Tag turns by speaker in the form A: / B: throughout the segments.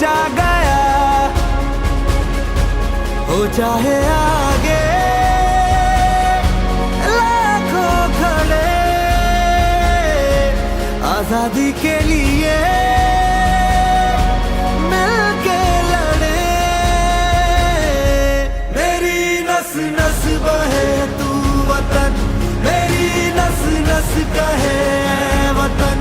A: जा गया। हो चाहे आगे। लाखों खड़े आज़ादी के लिए मिलके लड़े। मेरी नस नस बहे तू वतन। मेरी नस नस कहे वतन।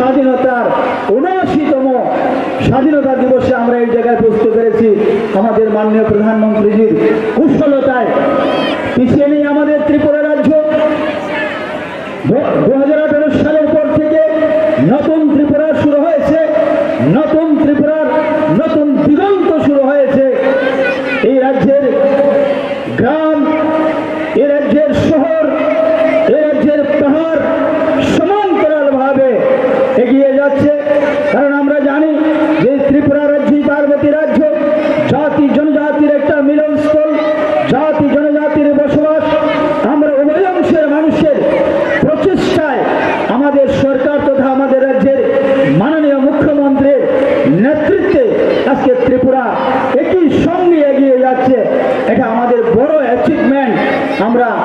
B: স্বাধীনতার উনআশিতম স্বাধীনতা দিবসে আমরা এই জায়গায় পৌঁছতে পেরেছি আমাদের মাননীয় প্রধানমন্ত্রীজির কুশলতায়। পিছিয়ে নেই আমাদের ত্রিপুরা রাজ্য। দু হাজার আঠারো সালের পর থেকে নতুন ত্রিপুরা শুরু হয়েছে। নতুন ত্রিপুরার নতুন দিগন্ত শুরু হয়েছে। এই রাজ্যের গ্রাম এ রাজ্যের শহর এ রাজ্যের পাহাড় সমান্তরাল ভাবে এগিয়ে যাচ্ছে কারণ আমরা জানি যে ত্রিপুরা রাজ্যই পার্বতী রাজ্য জাতি জনজাতির একটা মিলনস্থল জাতি জনজাতির বসবাস আমরা উভয় অংশের মানুষের প্রচেষ্টায় আমাদের সরকার তথা আমাদের রাজ্যের মাননীয় মুখ্যমন্ত্রীর নেতৃত্বে আজকে ত্রিপুরা একই সঙ্গে এগিয়ে যাচ্ছে এটা আমাদের বড় অ্যাচিভমেন্ট আমরা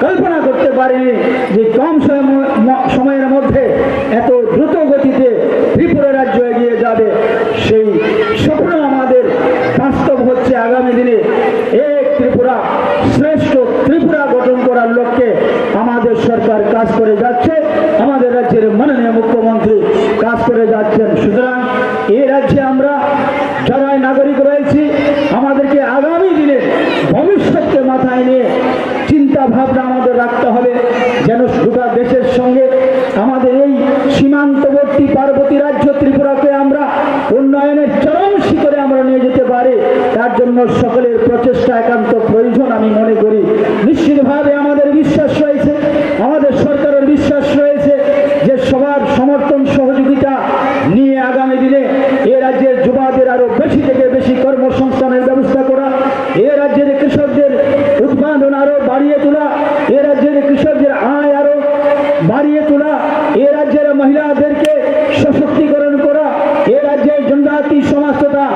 B: কল্পনা করতে পারিনি যে কম সময়- সময়ের মধ্যে এত দ্রুত গতিতে ত্রিপুরা রাজ্য এগিয়ে যাবে। সেই স্বপ্ন আমাদের বাস্তব হচ্ছে আগামী দিনে। এক ত্রিপুরা, শ্রেষ্ঠ ত্রিপুরা গঠন করার লক্ষ্যে আমাদের সরকার কাজ করে যাচ্ছে। আমাদের রাজ্যের মাননীয় মুখ্যমন্ত্রী কাজ করে যাচ্ছেন। সুতরাং এই রাজ্যে আমরা যারাই নাগরিক রয়েছি, আমাদেরকে আগামী দিনে জন্য সকলের প্রচেষ্টা একান্ত প্রয়োজন, আমি মনে করি। নিশ্চিতভাবে আমাদের বিশ্বাস রয়েছে, আমাদের সরকারের বিশ্বাস রয়েছে যে সবার সমর্থন, সহযোগিতা নিয়ে আগামী দিনে এ রাজ্যের যুবাদের আরও বেশি থেকে বেশি কর্মসংস্থানের ব্যবস্থা করা, এ রাজ্যের কৃষকদের উৎপাদন আরও বাড়িয়ে তোলা, এ রাজ্যের কৃষকদের আয় আরও বাড়িয়ে তোলা, এ রাজ্যের মহিলাদেরকে সশক্তিকরণ করা, এ রাজ্যের জনজাতি সমাজ তথা